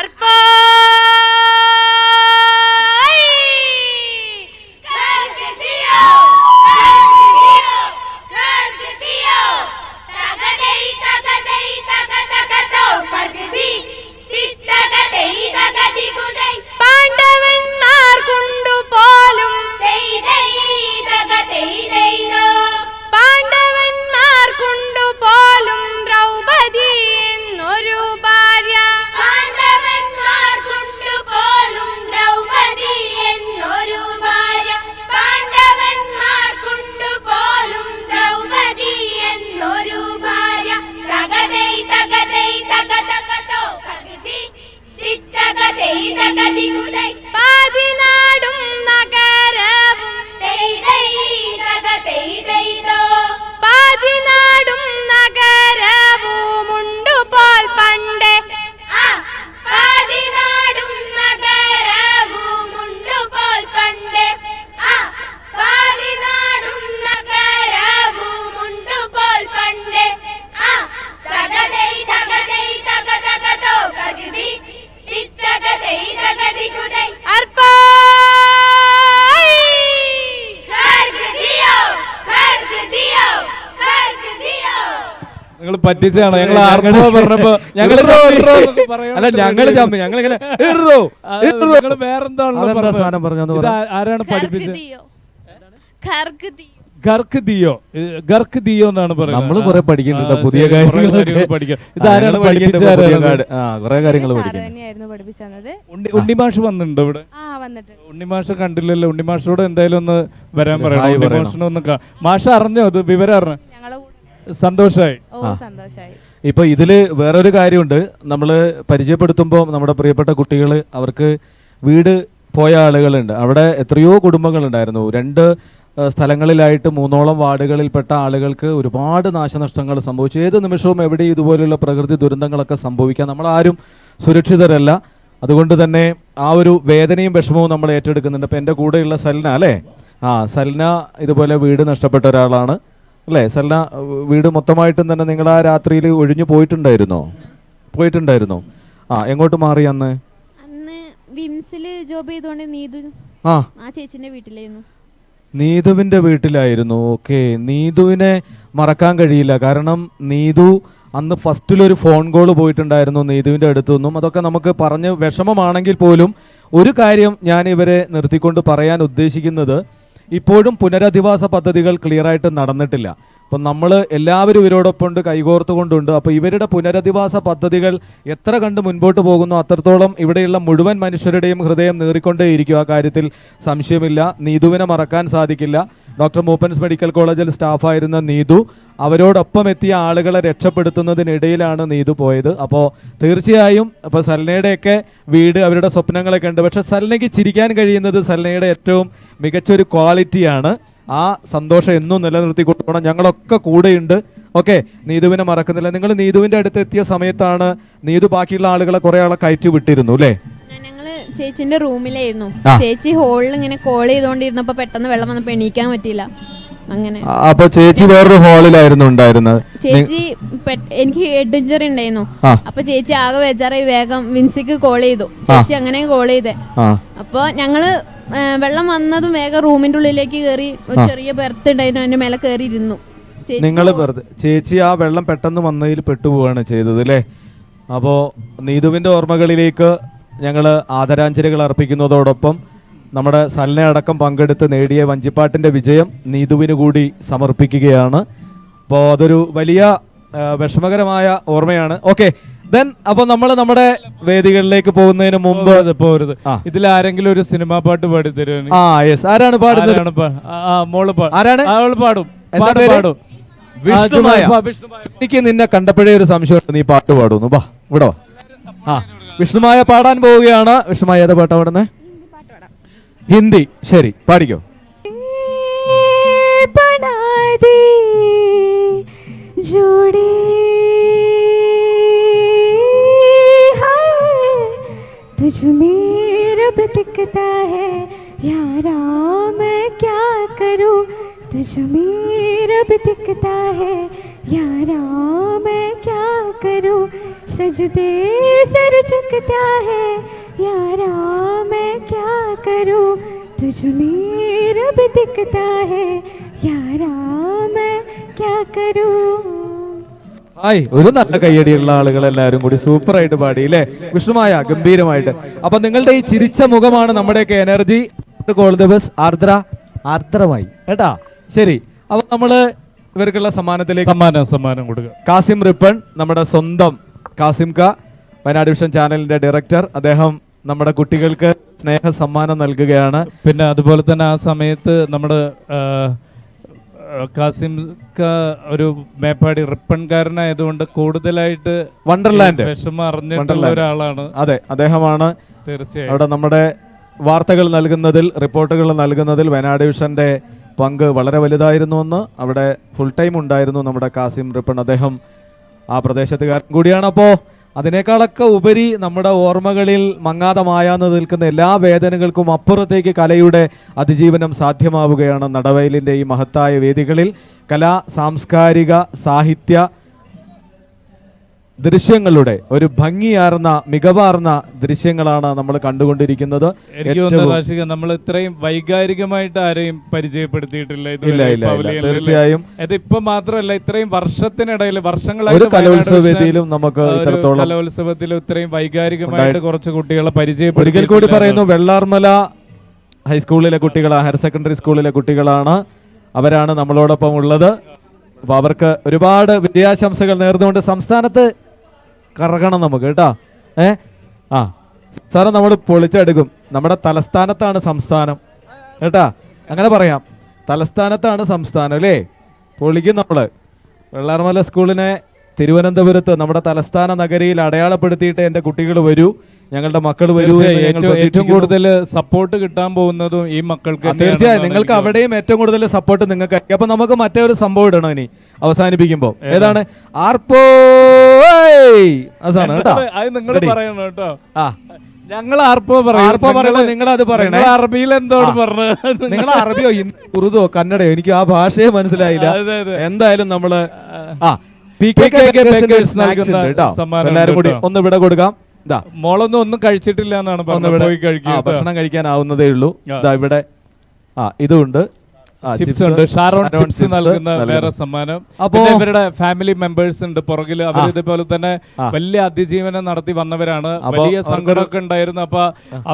அற்ப നിങ്ങൾ പറ്റിച്ചാണ് ഞങ്ങൾ ആർക്കോ പറഞ്ഞപ്പോ ഞങ്ങൾ അല്ല ഞങ്ങൾ ചമ്മി ഞങ്ങൾ ഇങ്ങനെ നിങ്ങൾ വേറെന്താണല്ലോ? സാധനം പറഞ്ഞതെന്ന് ഇത് പറ. ആ- ആരാണ് പഠിപ്പിച്ചത്? ഗർക്ക് ദിയോ. ഗർക്ക് ദിയോ എന്നാണ് പറയുന്നത്. നമ്മൾ കുറെ പഠിക്കുന്നുണ്ട് പുതിയ. കാര്യങ്ങൾ പഠിക്കാം. ഇതാരാണ് പഠിപ്പിച്ചത്? ഉണ്ണിമാഷ് വന്നിട്ടുണ്ട് ഇവിടെ? ഉണ്ണിമാഷ് കണ്ടില്ലല്ലോ. ഉണ്ണിമാഷോട് എന്തായാലും ഒന്ന് വരാൻ പറയണം. ഉണ്ണിമാഷിനെ ഒന്ന് മാഷ മാഷ് അറിഞ്ഞോ? അത് വിവരം അറിഞ്ഞു? സന്തോഷായി. ഇപ്പൊ ഇതിൽ വേറൊരു കാര്യമുണ്ട്. നമ്മൾ പരിചയപ്പെടുത്തുമ്പോൾ നമ്മുടെ പ്രിയപ്പെട്ട കുട്ടികൾ അവർക്ക് വീട് പോയ ആളുകളുണ്ട്. അവിടെ എത്രയോ കുടുംബങ്ങളുണ്ടായിരുന്നു. രണ്ട് സ്ഥലങ്ങളിലായിട്ട് മൂന്നോളം വാർഡുകളിൽപ്പെട്ട ആളുകൾക്ക് ഒരുപാട് നാശനഷ്ടങ്ങൾ സംഭവിച്ചു. ഏത് നിമിഷവും എവിടെ ഇതുപോലെയുള്ള പ്രകൃതി ദുരന്തങ്ങളൊക്കെ സംഭവിക്കാം. നമ്മൾ നമ്മളാരും സുരക്ഷിതരല്ല. അതുകൊണ്ട് തന്നെ ആ ഒരു വേദനയും വിഷമവും നമ്മൾ ഏറ്റെടുക്കുന്നുണ്ട്. ഇപ്പം എന്റെ കൂടെയുള്ള സൽന അല്ലേ? ആ സൽന ഇതുപോലെ വീട് നഷ്ടപ്പെട്ട ഒരാളാണ്. അല്ലേ? സൽന വീട് മൊത്തമായിട്ടും തന്നെ നിങ്ങൾ ആ രാത്രിയിൽ ഒഴിഞ്ഞു പോയിട്ടുണ്ടായിരുന്നോ? പോയിട്ടുണ്ടായിരുന്നോ? ആ എങ്ങോട്ട് മാറി അന്ന്? ജോബ് ചെയ്തുകൊണ്ട് നീതു ആ. ആ ചേച്ചിന്റെ വീട്ടിലായിരുന്നു. നീതുവിന്റെ വീട്ടിലായിരുന്നു. ഓക്കെ. നീതുവിനെ മറക്കാൻ കഴിയില്ല. കാരണം നീതു അന്ന് ഫസ്റ്റിലൊരു ഫോൺ കോൾ പോയിട്ടുണ്ടായിരുന്നു നീതുവിന്റെ അടുത്തു നിന്നും. അതൊക്കെ നമുക്ക് പറഞ്ഞ് വിഷമമാണെങ്കിൽ പോലും ഒരു കാര്യം ഞാൻ ഇവരെ നിർത്തിക്കൊണ്ട് പറയാൻ ഉദ്ദേശിക്കുന്നത് ഇപ്പോഴും പുനരധിവാസ പദ്ധതികൾ ക്ലിയറായിട്ട് നടന്നിട്ടില്ല. അപ്പം നമ്മൾ എല്ലാവരും ഇവരോടൊപ്പം ഉണ്ട് കൈകോർത്തുകൊണ്ടുണ്ട്. അപ്പോൾ ഇവരുടെ പുനരധിവാസ പദ്ധതികൾ എത്ര കണ്ട് മുൻപോട്ട് പോകുന്നു അത്രത്തോളം ഇവിടെയുള്ള മുഴുവൻ മനുഷ്യരുടെയും ഹൃദയം നീറിക്കൊണ്ടേയിരിക്കും. ആ കാര്യത്തിൽ സംശയമില്ല. നീതുവിനെ മറക്കാൻ സാധിക്കില്ല. ഡോക്ടർ മൂപ്പൻസ് മെഡിക്കൽ കോളേജിൽ സ്റ്റാഫായിരുന്ന നീതു അവരോടൊപ്പം എത്തിയ ആളുകളെ രക്ഷപ്പെടുത്തുന്നതിനിടയിലാണ് നീതു പോയത്. അപ്പോൾ തീർച്ചയായും ഇപ്പോൾ സൽനയുടെയൊക്കെ വീട് അവരുടെ സ്വപ്നങ്ങളൊക്കെ ഉണ്ട്. പക്ഷേ സൽനയ്ക്ക് ചിരിക്കാൻ കഴിയുന്നത് സൽനയുടെ ഏറ്റവും മികച്ചൊരു ക്വാളിറ്റിയാണ്. ആ സന്തോഷം എന്നും നിലനിർത്തി കൊണ്ടുപോകണം ഞങ്ങളൊക്കെ കൂടെയുണ്ട്. ഓക്കെ നീതുവിനെ മറക്കുന്നില്ല. നിങ്ങൾ നീതുവിന്റെ അടുത്ത് എത്തിയ സമയത്താണ് നീതു ബാക്കിയുള്ള ആളുകളെ കുറെ ആളെ കയറ്റി വിട്ടിരുന്നു അല്ലേ ചേച്ചിന്റെ റൂമിലായിരുന്നു. ചേച്ചി ഹോളിൽ ഇങ്ങനെ കോൾ ചെയ്തോണ്ടിരുന്നപ്പോ പെട്ടെന്ന് വെള്ളം വന്നപ്പോ എണീക്കാൻ പറ്റിയില്ല. അങ്ങനെ. അപ്പൊ ചേച്ചി വേറൊരു ഹോളിലായിരുന്നു ഉണ്ടായിരുന്നത്. ചേച്ചി എനിക്ക് ഹെഡ് ഇഞ്ചറി ഉണ്ടായിരുന്നു. അപ്പൊ ചേച്ചി ആകെ ബേജാറായി. വേഗം വിൻസിക്ക് കോൾ ചെയ്തു. ചേച്ചി അങ്ങനെ കോൾ ചെയ്തേ. അപ്പൊ ഞങ്ങൾ വെള്ളം വന്നതും വേഗം റൂമിന്റെ ഉള്ളിലേക്ക് കയറി ഒരു ചെറിയ ബെർത്ത് ഉണ്ടായിരുന്നു അതിന്റെ മേലെ കയറി ഇരുന്നു നിങ്ങൾ വെറുതെ ചേച്ചി ആ വെള്ളം പെട്ടെന്ന് വന്നതിൽ പെട്ടുപോവാണ് ചെയ്തത് അല്ലേ അപ്പോൾ നീതുവിന്റെ ഓർമ്മകളിലേക്ക് ഞങ്ങൾ ആദരാഞ്ജലികൾ അർപ്പിക്കുന്നതോടൊപ്പം നമ്മുടെ സലന അടക്കം പങ്കെടുത്ത് നേടിയ വഞ്ചിപ്പാട്ടിന്റെ വിജയം നീതുവിന് കൂടി സമർപ്പിക്കുകയാണ്. അപ്പോൾ അതൊരു വലിയ വിഷമകരമായ ഓർമ്മയാണ്. ഓക്കെ ദെൻ അപ്പൊ നമ്മൾ നമ്മുടെ വേദികളിലേക്ക് പോകുന്നതിന് മുമ്പ് പോരുത്. ഇതിൽ ആരെങ്കിലും ഒരു സിനിമാ പാട്ട് പാടി തരുവാണ് ആ യെസ് ആരാണ് പാടുന്നത്? മോൾ ആരാണ്? അവൾ പാടും. പാടും? വിഷ്ണുമായ. എനിക്ക് നിന്നെ കണ്ടപ്പോഴേ ഒരു സംശയമുണ്ട്. നീ പാട്ട് പാടുന്നു. ബാ ഇവിടെ വാ. ആ വിഷ്ണുമായ പാടാൻ പോവുകയാണ്. വിഷ്ണുമായ ഏതാ പാട്ടാ പാടുന്നേ? ഹിന്ദി. ശരി പാടിക്കോ. बना तुझ में रब दिखता है। यारा, मैं क्या करूँ? तुझ में रब दिखता है। यारा, मैं क्या करूँ? सजदे सर झुकता है। यारा, मैं क्या करूँ? तुझ में रब दिखता है। यारा, मैं क्या करूँ? ഹായ് ഒരു നല്ല കയ്യടിയുള്ള ആളുകൾ എല്ലാവരും കൂടി സൂപ്പർ ആയിട്ട് പാടി അല്ലേ വിഷ്ണുമായ ഗംഭീരമായിട്ട്. അപ്പൊ നിങ്ങളുടെ ഈ ചിരിച്ച മുഖമാണ് നമ്മുടെയൊക്കെ എനർജി. ദ ബെസ്റ്റ് ആർദ്ര ആർദ്രമായി. കേട്ടാ? ശരി. അപ്പൊ നമ്മൾ ഇവർക്കുള്ള സമ്മാനത്തിലേക്ക് സമ്മാനം സമ്മാനം കൊടുക്കുക കാസിം റിപ്പൺ നമ്മുടെ സ്വന്തം കാസിം ക വയനാട് വിഷൻ ചാനലിന്റെ ഡയറക്ടർ അദ്ദേഹം നമ്മുടെ കുട്ടികൾക്ക് സ്നേഹ സമ്മാനം നൽകുകയാണ്. പിന്നെ അതുപോലെ തന്നെ ആ സമയത്ത് നമ്മുടെ ആ, ആ, കാസിം ഒരു മേപ്പാടി റിപ്പൺകാരനായതുകൊണ്ട് കൂടുതലായിട്ട് വണ്ടർലാൻഡ്. വിഷമം അറിഞ്ഞിട്ടുള്ള ഒരാളാണ്. അതെ അദ്ദേഹമാണ് തീർച്ചയായും. അവിടെ നമ്മുടെ വാർത്തകൾ നൽകുന്നതിൽ റിപ്പോർട്ടുകൾ നൽകുന്നതിൽ വയനാട് ഡിവിഷന്റെ പങ്ക് വളരെ വലുതായിരുന്നുവെന്ന് അവിടെ ഫുൾ ടൈം ഉണ്ടായിരുന്നു നമ്മുടെ കാസിം റിപ്പൺ അദ്ദേഹം ആ പ്രദേശത്തുകാരൻ കൂടിയാണ്. അപ്പോൾ അതിനേക്കാളൊക്കെ ഉപരി നമ്മുടെ ഓർമ്മകളിൽ മങ്ങാതെ മായാന്ന് നിൽക്കുന്ന എല്ലാ വേദനകൾക്കും അപ്പുറത്തേക്ക് കലയുടെ അതിജീവനം സാധ്യമാവുകയാണ് നടവയലിന്റെ ഈ മഹത്തായ വേദികളിൽ. കലാ സാംസ്കാരിക സാഹിത്യ ദൃശ്യങ്ങളുടെ ഒരു ഭംഗിയാർന്ന മികവാർന്ന ദൃശ്യങ്ങളാണ് നമ്മൾ കണ്ടുകൊണ്ടിരിക്കുന്നത് നമ്മൾ ഇത്രയും വൈകാരികമായിട്ട് ആരെയും പരിചയപ്പെടുത്തിയിട്ടില്ല ഇല്ല, ഇല്ല. തീർച്ചയായും. ഇത് ഇപ്പൊ മാത്രമല്ല ഇത്രയും വർഷത്തിനിടയിൽ ഒരു വർഷങ്ങളായിട്ട് കലോത്സവ വേദിയിലും നമുക്ക് കലോത്സവത്തിലും ഇത്രയും വൈകാരികമായിട്ട് കുറച്ച് കുട്ടികളെ പരിചയപ്പെടുത്തി ഒരിക്കൽ കൂടി പറയുന്നു വെള്ളാർമല ഹൈസ്കൂളിലെ കുട്ടികളാണ് ഹയർ സെക്കൻഡറി സ്കൂളിലെ കുട്ടികളാണ് അവരാണ് നമ്മളോടൊപ്പം ഉള്ളത് അപ്പൊ അവർക്ക് ഒരുപാട് വിദ്യാശംസകൾ നേർന്നുകൊണ്ട് സംസ്ഥാനത്ത് കറങ്ങണം നമുക്ക് കേട്ടോ. ഏ? ആ. സാറേ നമ്മൾ പൊളിച്ചെടുക്കും. നമ്മുടെ തലസ്ഥാനത്താണ് സംസ്ഥാനം. കേട്ടാ? അങ്ങനെ പറയാം. തലസ്ഥാനത്താണ് സംസ്ഥാനം അല്ലേ? പൊളിക്കും നമ്മൾ വെള്ളാർമല സ്കൂളിനെ തിരുവനന്തപുരത്ത് നമ്മുടെ തലസ്ഥാന നഗരിയിൽ അടയാളപ്പെടുത്തിയിട്ട് എന്റെ കുട്ടികൾ വരൂ. ഞങ്ങളുടെ മക്കൾ വരൂ ഏറ്റവും- ഏറ്റവും കൂടുതൽ സപ്പോർട്ട് കിട്ടാൻ പോകുന്നതും ഈ മക്കൾക്ക് തീർച്ചയായും. നിങ്ങൾക്ക് അവിടെയും ഏറ്റവും കൂടുതൽ സപ്പോർട്ട് നിങ്ങൾക്ക് അപ്പൊ നമുക്ക് മറ്റേ ഒരു സംഭവം ഇടണം ഇനി. അവസാനിപ്പിക്കുമ്പോ ഏതാണ്? ആർപ്പോ അതാണ് കേട്ടോ. അത് നിങ്ങൾ Ready? പറയണം കേട്ടോ. ആ. ഞങ്ങൾ ആർപ്പോ പറയും ആർപ്പോ പറയുമ്പോൾ നിങ്ങൾ അത് പറയണേ. നിങ്ങൾ അറബിയിൽ എന്തോട് ആ. പറഞ്ഞത്? നിങ്ങൾ അറബിയോ ഹിന്ദി ഉറുദോ കന്നഡയോ? എനിക്ക് ആ ഭാഷയെ മനസ്സിലായില്ല. അതെ, അതെ. എന്തായാലും നമ്മൾ ആ. P PKK K Bakers snacks നൽകുന്ന കേട്ടോ. സമ്മാനം എല്ലാരും കൂടി കേട്ടോ. ഒന്ന് വിട കൊടുക്കാം. ഇതാ മോളൊന്നും ഒന്നും കഴിച്ചിട്ടില്ല എന്നാണ് ഒന്ന് പറഞ്ഞത്. പോയി ആ, കഴിക്കുക ഭക്ഷണം കഴിക്കാനാവുന്നതേ ഉള്ളൂ. ആ. ഇതാ ഇവിടെ ആ ഇതുണ്ട്. ചിപ്സ് ഉണ്ട്. ഷാരോൺ ചിപ്സ് നൽകുന്ന. വേറെ സമ്മാനം. അപ്പോൾ ഇവരുടെ ഫാമിലി മെമ്പേഴ്സ് ഉണ്ട് പുറകിൽ അവർ ഇതേപോലെ തന്നെ വലിയ അതിജീവനം നടത്തി വന്നവരാണ്. വലിയ സങ്കടമൊക്കെ ഉണ്ടായിരുന്നു. അപ്പൊ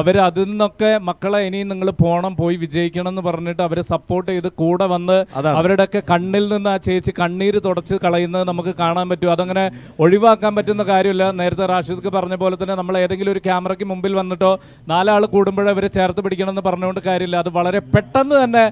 അവർ അതിൽ നിന്നൊക്കെ മക്കളെ ഇനിയും നിങ്ങൾ പോണം പോയി വിജയിക്കണം എന്ന് പറഞ്ഞിട്ട് അവരെ സപ്പോർട്ട് ചെയ്ത് കൂടെ വന്ന് അവരുടെ ഒക്കെ കണ്ണിൽ നിന്ന് ആ ചേച്ചി കണ്ണീര് തുടച്ച് കളയുന്നത് നമുക്ക് കാണാൻ പറ്റും. അതങ്ങനെ ഒഴിവാക്കാൻ പറ്റുന്ന കാര്യമില്ല. നേരത്തെ റാഷിദ് പറഞ്ഞ പോലെ തന്നെ നമ്മൾ ഏതെങ്കിലും ഒരു ക്യാമറയ്ക്ക് മുമ്പിൽ വന്നിട്ടോ നാലാൾ കൂടുമ്പോഴേ അവരെ ചേർത്ത് പിടിക്കണം എന്ന് പറഞ്ഞുകൊണ്ട് കാര്യമില്ല. അത് വളരെ പെട്ടെന്ന് തന്നെ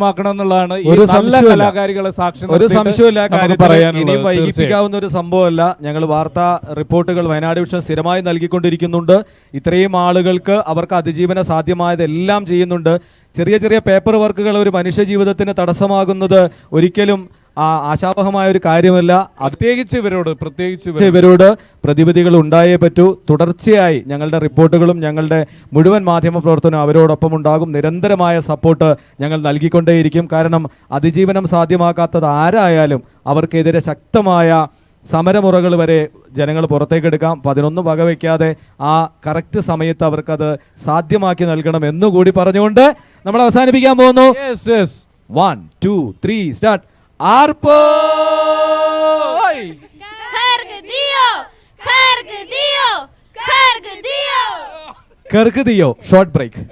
സാധ്യമാക്കണം എന്നുള്ളതാണ് ഒരു നല്ല. കലാകാരികളെ സാക്ഷി ഒരു സംശയമില്ല കാര്യം ഇനി. വൈകിപ്പിക്കാവുന്ന ഒരു സംഭവമല്ല. ഞങ്ങൾ വാർത്താ റിപ്പോർട്ടുകൾ വയനാട് വിഷൻ സ്ഥിരമായി നൽകിക്കൊണ്ടിരിക്കുന്നുണ്ട്. ഇത്രയും ആളുകൾക്ക് അവർക്ക് അതിജീവന സാധ്യമായതെല്ലാം ചെയ്യുന്നുണ്ട്. ചെറിയ ചെറിയ പേപ്പർ വർക്കുകൾ ഒരു മനുഷ്യ ജീവിതത്തിന് തടസ്സമാകുന്നത് ഒരിക്കലും ആ ആശാവഹമായ ഒരു കാര്യമല്ല. പ്രത്യേകിച്ച് ഇവരോട് പ്രത്യേകിച്ച് ഇവരോട്. പ്രതിവിധികൾ ഉണ്ടായേ പറ്റൂ. തുടർച്ചയായി ഞങ്ങളുടെ റിപ്പോർട്ടുകളും ഞങ്ങളുടെ മുഴുവൻ മാധ്യമ പ്രവർത്തനവും അവരോടൊപ്പം ഉണ്ടാകും. നിരന്തരമായ സപ്പോർട്ട് ഞങ്ങൾ നൽകിക്കൊണ്ടേയിരിക്കും. കാരണം അതിജീവനം സാധ്യമാക്കാത്തത് ആരായാലും അവർക്കെതിരെ ശക്തമായ സമരമുറകൾ വരെ ജനങ്ങൾ പുറത്തേക്കെടുക്കാം. പതിനൊന്ന് വകവയ്ക്കാതെ ആ കറക്റ്റ് സമയത്ത് അവർക്കത് സാധ്യമാക്കി നൽകണം എന്നുകൂടി പറഞ്ഞുകൊണ്ട് നമ്മൾ അവസാനിപ്പിക്കാൻ പോകുന്നു. വൺ ടു ത്രീ സ്റ്റാർട്ട് ആർപ്പോയ് കർഗ് ദിയോ ഷോർട്ട് ബ്രേക്ക്